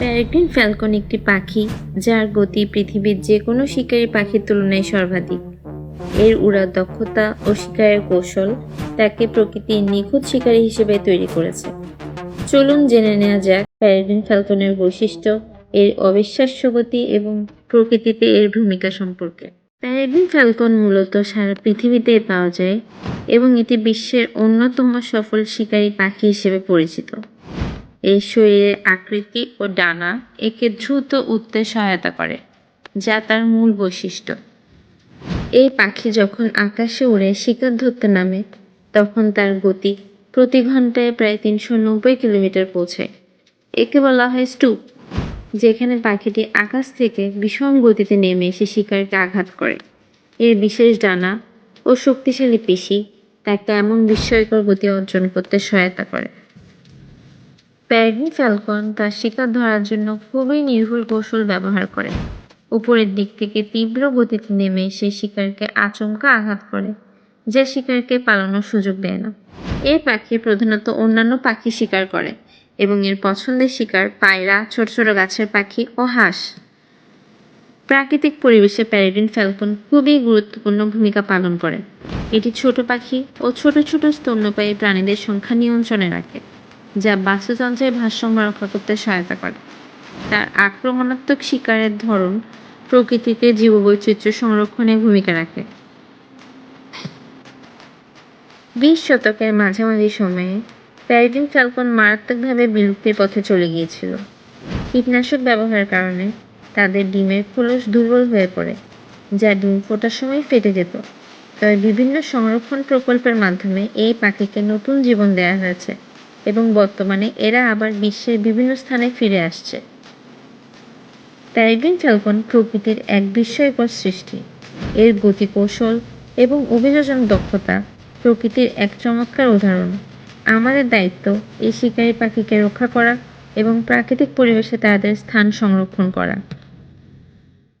Peregrine Falcon একটি পাখি, যার গতি পৃথিবীর যে কোনো শিকারী পাখির তুলনায় সর্বাধিক। এর উড়ার দক্ষতা ও শিকারের কৌশল তাকে প্রকৃতির নিখুঁত শিকারী হিসেবে তৈরি করেছে। চলুন জেনে নেওয়া যাক প্যারেগ্রিন ফ্যালকনের বৈশিষ্ট্য, এর অবিশ্বাস্য গতি এবং প্রকৃতিতে এর ভূমিকা সম্পর্কে। প্যারেগ্রিন ফ্যালকন মূলত সারা পৃথিবীতে পাওয়া যায় এবং এটি বিশ্বের অন্যতম সফল শিকারী পাখি হিসেবে পরিচিত। এর শরীরের আকৃতি ও ডানা একে দ্রুত উঠতে সহায়তা করে, যা তার মূল বৈশিষ্ট্য। এই পাখি যখন আকাশে উড়ে শিকার ধরতে নামে, তখন তার গতি প্রতি ঘন্টায় প্রায় তিনশো নব্বই কিলোমিটার পৌঁছায় একে বলা হয় স্টুপ যেখানে পাখিটি আকাশ থেকে বিষম গতিতে নেমে এসে শিকারকে আঘাত করে। এর বিশেষ ডানা ও শক্তিশালী পেশি তাকে এমন বিস্ময়কর গতি অর্জন করতে সহায়তা করে। প্যারিন ফ্যালকন তার শিকার ধরার জন্য খুবই নির্ভুল কৌশল ব্যবহার করে। উপরের দিক থেকে তীব্র গতিতে নেমে সে শিকারকে আচমকা আঘাত করে, যা শিকারকে পালানোর সুযোগ দেয় না। এই পাখি প্রধানত অন্যান্য পাখি শিকার করে এবং এর পছন্দের শিকার পায়রা, ছোট ছোট গাছের পাখি ও হাঁস। প্রাকৃতিক পরিবেশে প্যারেডিন ফ্যালকন খুবই গুরুত্বপূর্ণ ভূমিকা পালন করে। এটি ছোট পাখি ও ছোট ছোট স্তন্যপায়ী প্রাণীদের সংখ্যা নিয়ন্ত্রণে রাখে। যা বাস্তুতন্ত্রের ভারসাম্য রক্ষা করতে সহায়তা করে। তার আক্রমণাত্মক শিকারের ধরন প্রকৃতিতে জীববৈচিত্র্য সংরক্ষণে ভূমিকা রাখে। বিশ শতকের মাঝামাঝি সময়ে প্যারিডিন ফ্যালকন মারাত্মকভাবে বিলুপ্তির পথে চলে গিয়েছিল। কীটনাশক ব্যবহারের কারণে তাদের ডিমের খোলস দুর্বল হয়ে পড়ে, যা ডিম ফোটার সময় ফেটে যেত। তবে বিভিন্ন সংরক্ষণ প্রকল্পের মাধ্যমে এই পাখিকে নতুন জীবন দেওয়া হয়েছে। এবং বর্তমানে এরা আবার বিশ্বের বিভিন্ন স্থানে ফিরে আসছে। প্যারিগ্রিন ফ্যালকন প্রকৃতির এক বিস্ময়কর সৃষ্টি। এর গতি কৌশল এবং অভিযোজন দক্ষতা প্রকৃতির এক চমৎকার উদাহরণ। আমাদের দায়িত্ব এই শিকারী পাখিকে রক্ষা করা এবং প্রাকৃতিক পরিবেশে তাদের স্থান সংরক্ষণ করা।